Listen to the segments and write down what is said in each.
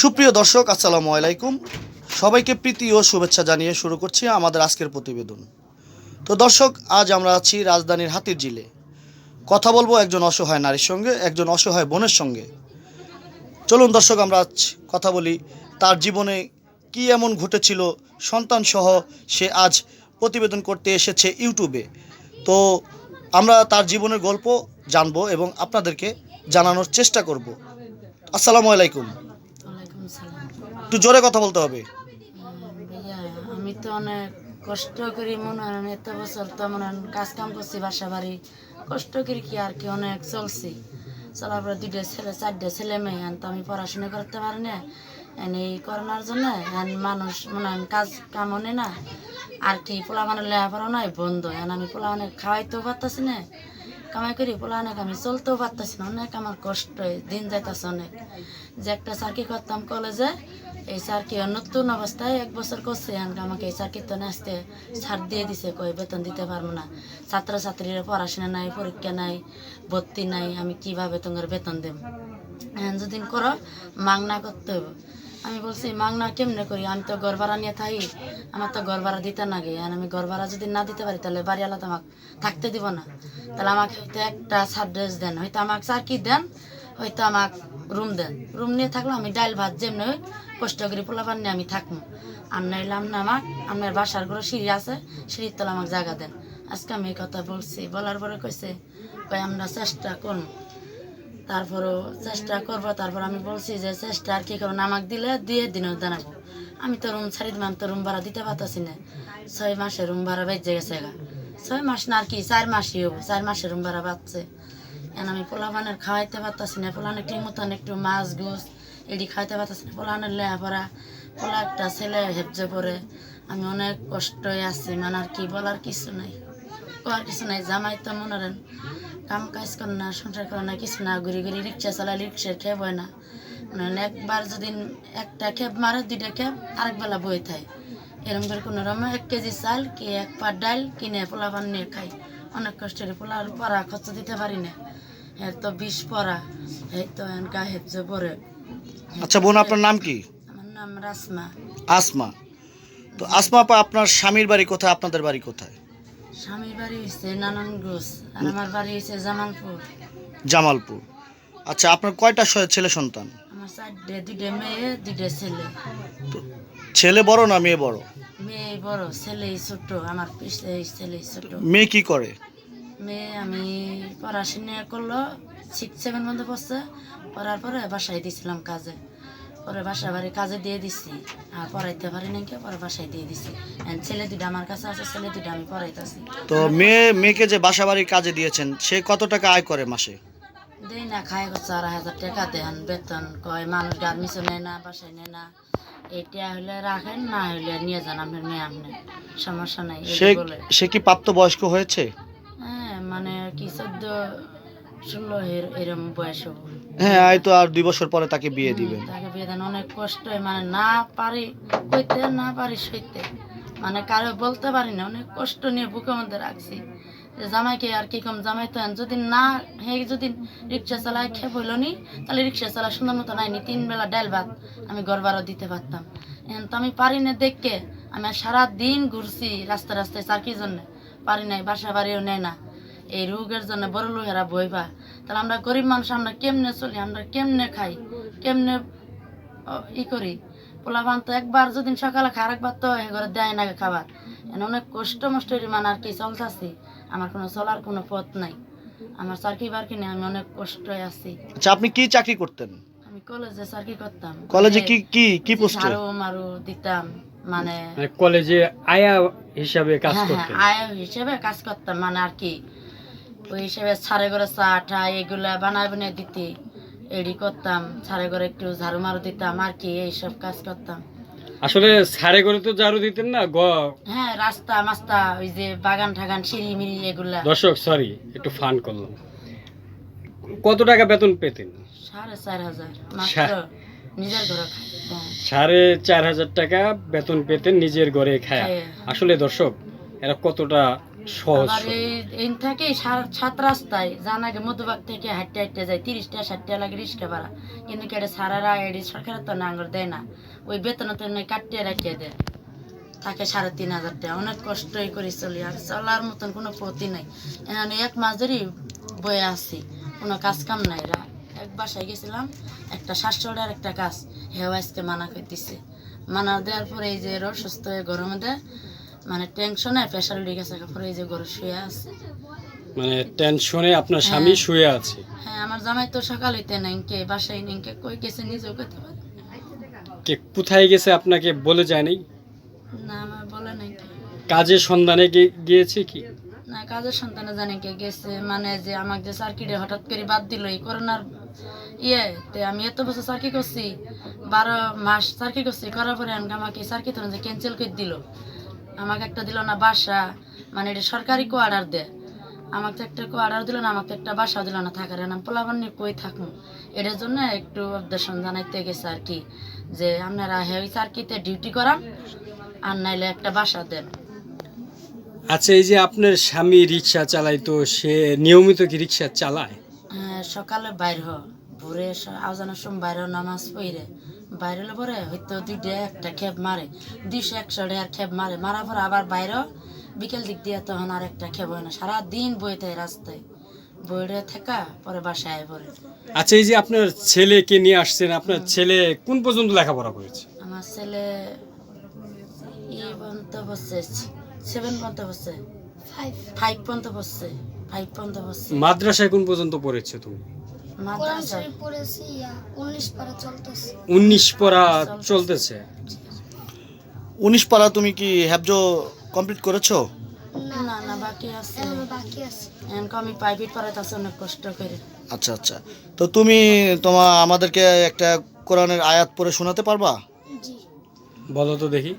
সুপ্রিয় দর্শক, আসসালামু আলাইকুম। সবাইকে প্রীতি ও শুভেচ্ছা জানিয়ে শুরু করছি আমাদের আজকের প্রতিবেদন। তো দর্শক, আজ আমরা আছি রাজধানীর হাতির জিলে কথা বলব একজন অসহায় নারীর সঙ্গে, একজন অসহায় বোনের সঙ্গে। চলুন দর্শক, আমরা আজ কথা বলি তার জীবনে কি এমন ঘটেছিল সন্তান সহ সে আজ প্রতিবেদন করতে এসেছে ইউটিউবে। তো আমরা তার জীবনের গল্প জানব এবং আপনাদেরকে জানানোর চেষ্টা করব। আসসালামু আলাইকুম। একটু জোরে কথা বলতে হবে। আমি তো অনেক কষ্ট করি, মনে হয় এত বছর তো মনে হয় কাজ কাম করছি বাসা বাড়ি কষ্ট করি কি আর কি, অনেক চলছি। চলার পরে দুইটা ছেলে, চারটে ছেলে মেয়ে, এখন তো আমি পড়াশোনা করতে পারি না। এই করোনার জন্য এখন মানুষ মনে হয় কাজ কাম না। আর কি পোলা মানে লেখাপড়া নয় বন্ধ। এখন আমি পোলা অনেক খাওয়াইতেও পারতাছি না। কামাই করি পোলা অনেক আমি চলতেও পারতাছি না, অনেক আমার কষ্ট, দিন যাইতাছে অনেক। যে একটা চাকরি করতাম কলেজে, এই চাকরি নতুন অবস্থায় এক বছর করছে এখন আমাকে এই চাকরি তো আসতে ছাড় দিয়ে দিছে, কই বেতন দিতে পারব না। ছাত্রছাত্রীরা পড়াশোনা নাই, পরীক্ষা নাই, ভর্তি নাই, আমি কীভাবে তোমার বেতন দেব? যদি করো মাংনা করতে হবে আমি বলছি মাংনা কেমনে করি? আমি তো ঘর ভাড়া নিয়ে থাকি। আমার তো ঘর ভাড়া দিতে না গে। আমি ঘর ভাড়া যদি না দিতে পারি, তাহলে বাড়িওয়ালা তো আমাকে থাকতে দিব না। তাহলে আমাকে হয়তো একটা সার ড্রেস দেন, হয়তো আমাকে চাকরি দেন, হয়তো আমাকে রুম দেন। রুম নিয়ে থাকলে আমি ডাইল ভাত যেমনি হয় কষ্ট করে পোলাপান নিয়ে আমি থাকব আর নাইলে আপনি আমাক আপনার বাসার ঘরে সিঁড়ি আছে, সিঁড়ির তলা আমাকে জায়গা দেন। আজকে আমি এই কথা বলছি, বলার পরে কইছে, কই আমরা চেষ্টা করুন তারপরও চেষ্টা করব, তারপর আমি বলছি যে চেষ্টা আর কি করব আমাকে দিলে দিয়ে দিনও জানাব আমি তো রুম ছাড়ি দিলাম, তো রুম ভাড়া দিতে পারতাছি না। ছয় মাসে রুম ভাড়া বেজে গেছে গা। ছয় মাস না আর কি, চার মাসই হব, চার মাসে রুম ভাড়া বাড়ছে। এখন আমি পোলাবানের খাওয়াইতে পারতাছি না, পোলানের ঠিক মতন একটু মাছ গোস এটি খাইতে পারতাছি না। পোলানের লেহাপড়া, পোলা একটা ছেলে হেফজে পড়ে আমি অনেক কষ্টই আছি মানে আর কি বলার কিছু নাই। আর কিছু নাই, জামাই তো মনে কাম কাজ করে না সংসার করে না কিছু না ঘুরি ঘুরি রিক্সা চালায় রিক্সার খেপ হয় না। মানে একবার যদি একটা খেপ মারে দুইটা খেপ আরেক বেলা বই থাকে। এরকম করে কোনো রকম এক কেজি চাল কি এক পাট ডাল কিনে পোলা পান নিয়ে খাই অনেক কষ্টের পোলার পড়া খরচ দিতে পারি না। এর তো বিষ পড়া এই তো এনকা হেপজে পড়ে। আচ্ছা বোন আপনার নাম কি? আমার নাম রাসমা। আসমা। তো আসমা আপা আপনার স্বামীর বাড়ি কোথায় আপনাদের বাড়ি কোথায়? স্বামীর বাড়ি হচ্ছে আর আমার বাড়ি হচ্ছে জামালপুর। জামালপুর। আচ্ছা আপনার কয়টা স- ছেলে সন্তান? আমার চারটে দুইটা মেয়ে দুইটা ছেলে। ছেলে বড় না মেয়ে বড়? মেয়ে বড় ছেলে ছোট আমার ছেলে ছোট। মেয়ে কি করে? মেয়ে আমি পড়াশোনা করল সিক্স সেভেন মধ্যে পড়ছে পড়ার পরে বাসায় দিয়েছিলাম কাজে। পরে বাসা বাড়ি কাজে দিয়ে দিছি। আর পড়াইতে পারি না কেউ পরে বাসায় দিয়ে দিছি। ছেলে দুটা আমার কাছে আছে ছেলে দুটা আমি পড়াইতেছি। তো মেয়ে মেয়েকে যে বাসা বাড়ির কাজে দিয়েছেন সে কত টাকা আয় করে মাসে? দেই না করছে আড়াই হাজার টাকা দেন বেতন কয় মানুষ গার্মিসও নেয় না বাসায় নেয় না। এটা হলে রাখেন না হলে নিয়ে যান আপনার মেয়ে আপনি সমস্যা নাই সে কি প্রাপ্তবয়স্ক হয়েছে? হ্যাঁ মানে কি চোদ্দ ষোলো এরম বয়স হ্যাঁ তো আর দুই বছর পরে তাকে বিয়ে দিবেন তাকে বিয়ে দেন। অনেক কষ্ট মানে না পারি কইতে না পারি সইতে। মানে কারও বলতে পারি না অনেক কষ্ট নিয়ে বুকের মধ্যে রাখছি। জামাইকে আর কি কম জামাই তো যদি না হে যদি রিক্সা চালায় খেয়ে বইল নি তাহলে রিক্সা চালা সুন্দর মতো নাইনি তিন বেলা ডাল ভাত আমি ভাড়া দিতে পারতাম। এখন তো আমি পারি না দেখকে আমি সারা দিন ঘুরছি রাস্তা রাস্তায় চাকরির জন্য। পারি নাই বাসা বাড়িও নেয় না। এই রোগের জন্য বড় লোকেরা বই পা তাহলে আমরা গরিব মানুষ আমরা কেমনে চলি? আমরা কেমনে খাই? কেমনে ই করি? পোলাপান তো একবার যদি সকালে খায় আরেকবার তো এ ঘরে দেয় না খাবার। এনে অনেক কষ্ট মষ্ট মানে আর কি চলতেছি। আমার কোনো চলার কোনো পথ নাই। আমার চাকরি বারকি নেই আমি অনেক কষ্টে আছি। আচ্ছা আপনি কি চাকরি করতেন? আমি কলেজে চাকরি করতাম। কলেজে কি কি কি পোস্টে? ঝাড়ু মারু দিতাম মানে মানে কলেজে আয়া হিসাবে কাজ হ্যাঁ, করতেন? হ্যাঁ, আয়া হিসেবে কাজ করতাম মানে আর কি ওই হিসেবে ছাড়ে করে চা টা এগুলা বানায় বানিয়ে দিতে। এডি করতাম ছাড়ে করে একটু ঝাড়ু মারু দিতাম আর কি এইসব কাজ করতাম। আসলে করে তো ঝাড়ু দিতেন না গ? হ্যাঁ রাস্তা মাস্তা ওই যে বাগান ঠাগান সিঁড়ি মিড়ি এগুলা। দর্শক সরি একটু ফান করলাম। কত টাকা বেতন পেতেন? সাড়ে চার হাজার মাত্র নিজের ঘরে হ্যাঁ। সাড়ে চার হাজার টাকা বেতন পেতেন নিজের ঘরে খায়া। আসলে দর্শক এরা কতটা এই এই থেকে সাত রাস্তায় জানাকে মধ্যবাগ থেকে হাঁটতে হাঁটতে যায় তিরিশটা ষাটটা লাগে রিক্সা ভাড়া। কিন্তু কেটে সারারা এডি সরকারের তো নাঙ্গর দেয় না। ওই বেতন তো কাটিয়ে রাখিয়ে দেয়। থাকে সাড়ে তিন হাজার টাকা। অনেক কষ্টই করে চলি। আর চলার মতন কোনো পতি নাই। এখানে এক মাস ধরেই বয়ে আছি। কোনো কাজ কাম নাই এক বাসায় গেছিলাম একটা শাশুড়ি একটা কাজ। হেও আজকে মানা করে দিছে মানা দেওয়ার পরে এই যে অসুস্থ হয়ে গরমে দেয় মানে টেনশনে প্রেশার উঠে গেছে পরে এই যে গরু শুয়ে আছে। মানে টেনশনে আপনার স্বামী হ্যাঁ। শুয়ে আছে? হ্যাঁ আমার জামাই তো সকাল হইতে নেংকে বাসায় নেংকে কই গেছে নিজেও করতে পারে কে কোথায় গেছে আপনাকে বলে যায়নি না আমার বলে নাই। কে। কাজের সন্ধানে গিয়েছে কি? না কাজের সন্তানে জানে কে গেছে মানে যে আমাকে যে সার্কিটে হঠাৎ করে বাদ দিল এই করোনার ইয়ে তে আমি এত বছর সার্কি করছি বারো মাস সার্কি করছি করার পরে আমাকে সার্কি তো যে ক্যান্সেল করে দিল। আমাকে একটা দিল না বাসা মানে এটা সরকারি কোয়ার্ডার দেয় আমাকে একটা কোয়ার্ডার দিল না আমাকে একটা বাসা দিল না থাকার নাম পোলাবান নিয়ে কই থাকুন এটার জন্য একটু অবদেশন জানাইতে গেছে আর কি যে আপনারা হেই সার্কিতে ডিউটি করান আর নাইলে একটা বাসা দেন। আচ্ছা এই যে আপনার স্বামী রিক্সা চালায় তো সে নিয়মিত কি রিক্সা চালায়? হ্যাঁ, সকালে বাইর হ ভোরে আজানের সময় বাইরে নামাজ পড়ে। বাইরে হলে পরে হয়তো দুইটা একটা খেপ মারে দুইশো একশো টাকার খেপ মারে। মারার পরে আবার বাইরে বিকেল দিক দিয়ে তখন আর একটা খেপ হয় না। সারাদিন বই থাকে রাস্তায়। বইরে থাকা পরে বাসায় আয় পরে। আচ্ছা এই যে আপনার ছেলেকে নিয়ে আসছেন আপনার ছেলে কোন পর্যন্ত লেখাপড়া করেছে? আমার ছেলে ইয়ে পর্যন্ত বসছে সেভেন পর্যন্ত বসছে ফাইভ পর্যন্ত বসছে ফাইভ পর্যন্ত বসছে মাদ্রাসায় কোন পর্যন্ত পড়েছে তুমি? উনিশ পারা চলতেছে। উনিশ পড়া চলতেছে? উনিশ পারা তুমি কি হ্যাবজ কমপ্লিট করেছ? না না না বাকি আছে। বাকি আছে। আমি প্রাইভেট পড়াতে আছে অনেক কষ্ট করে। আচ্ছা আচ্ছা। তো তুমি তোমার আমাদেরকে একটা কোরআনের আয়াত পড়ে শোনাতে পারবা? জি। বলো তো দেখি।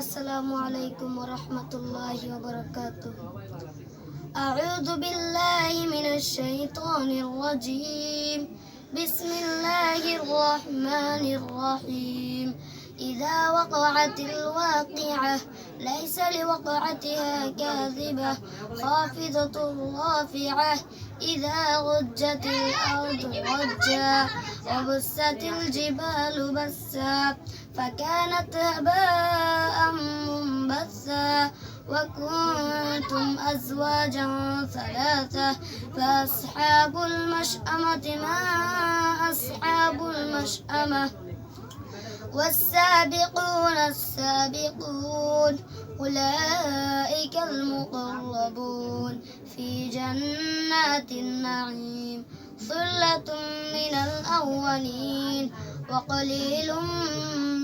আসসালামু আলাইকুম ওয়া রাহমাতুল্লাহি ওয়া বারাকাতুহু। أعوذ بالله من الشيطان الرجيم. بسم الله الرحمن الرحيم. إذا وقعت الواقعة ليس لوقعتها كاذبة. خافضة رافعة إذا رجت الأرض رجا. وبست الجبال بسا فكانت هباء منبثا. وكنتم أزواجا ثلاثة فأصحاب المشأمة ما أصحاب المشأمة والسابقون السابقون أولئك المقربون في جنات النعيم ثلة من الأولين وقليل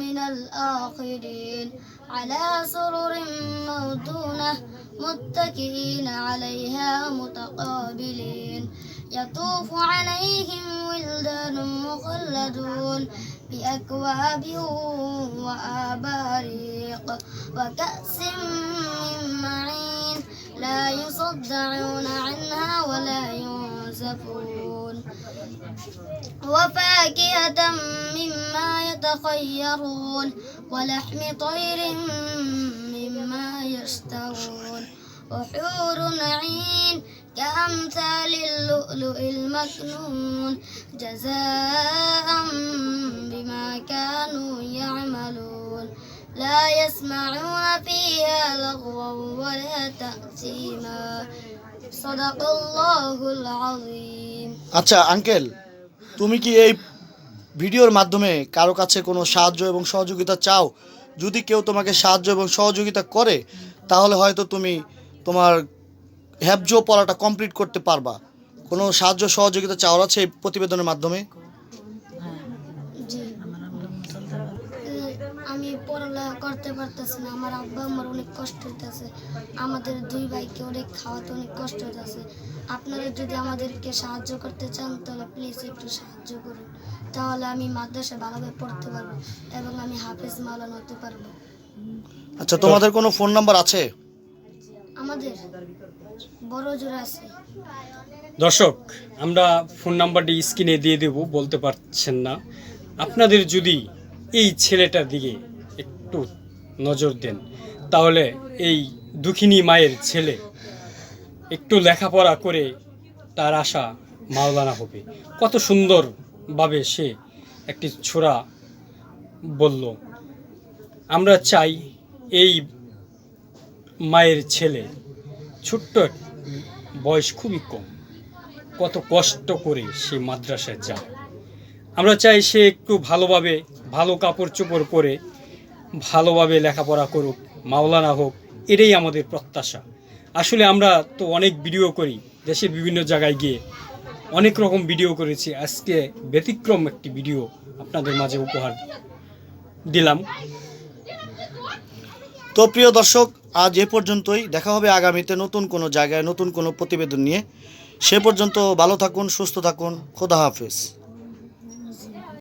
من الآخرين على سرر موضونة متكئين عليها متقابلين. يطوف عليهم ولدان مخلدون بأكواب وآباريق وكأس من معين. لا يصدعون عنها ولا ينزفون. وفاكهة مما يتخيرون ولحم طير مما يشتهون وحور عين كأمثال اللؤلؤ المكنون. جزاء بما كانوا يعملون. لا يسمعون فيها لغوا ولا تأثيما. صدق الله العظيم. আচ্ছা আঙ্কেল, তুমি কি এই ভিডিওর মাধ্যমে কারও কাছে কোনো সাহায্য এবং সহযোগিতা চাও? যদি কেউ তোমাকে সাহায্য এবং সহযোগিতা করে, তাহলে হয়তো তুমি তোমার হ্যাপজো পড়াটা কমপ্লিট করতে পারবা। কোনো সাহায্য, সহযোগিতা চাওয়ার আছে এই প্রতিবেদনের মাধ্যমে হ্যাঁ জি আমার আব্বা চলতে পারে আমি পড়ালেখা করতে পারতেছি না। আমার আব্বা আমার অনেক কষ্ট হইতেছে। আমাদের দুই ভাইকে অনেক খাওয়াতে অনেক কষ্ট হইতেছে। আপনারা যদি আমাদেরকে সাহায্য করতে চান তাহলে প্লিজ একটু সাহায্য করুন। তাহলে আমি মাদ্রাসা ভালোভাবে পড়তে পারব এবং আমি হাফেজ মালান হতে পারব। আচ্ছা তোমাদের কোনো ফোন নাম্বার আছে? আমাদের বড় জোর আছে। দর্শক আমরা ফোন নাম্বারটি স্ক্রিনে দিয়ে দেব বলতে পারছেন না। আপনাদের যদি এই ছেলেটার দিকে একটু নজর দেন। তাহলে এই দুঃখিনী মায়ের ছেলে একটু লেখাপড়া করে তার আশা মাওলানা হবে। কত সুন্দরভাবে সে একটি ছোড়া বলল, আমরা চাই এই মায়ের ছেলে ছোট্ট বয়স খুবই কম। কত কষ্ট করে সে মাদ্রাসায় যায়। আমরা চাই সে একটু ভালোভাবে ভালো কাপড় চোপড় পরে ভালোভাবে লেখাপড়া করুক, মাওলানা হোক, এটাই আমাদের প্রত্যাশা। আসলে আমরা তো অনেক ভিডিও করি, দেশের বিভিন্ন জায়গায় গিয়ে অনেক রকম ভিডিও করেছি। আজকে ব্যতিক্রম একটি ভিডিও আপনাদের মাঝে উপহার দিলাম। তো প্রিয় দর্শক, আজ এ পর্যন্তই। দেখা হবে আগামীতে নতুন কোনো জায়গায়, নতুন কোনো প্রতিবেদন নিয়ে। সে পর্যন্ত ভালো থাকুন, সুস্থ থাকুন। খোদা হাফেজ।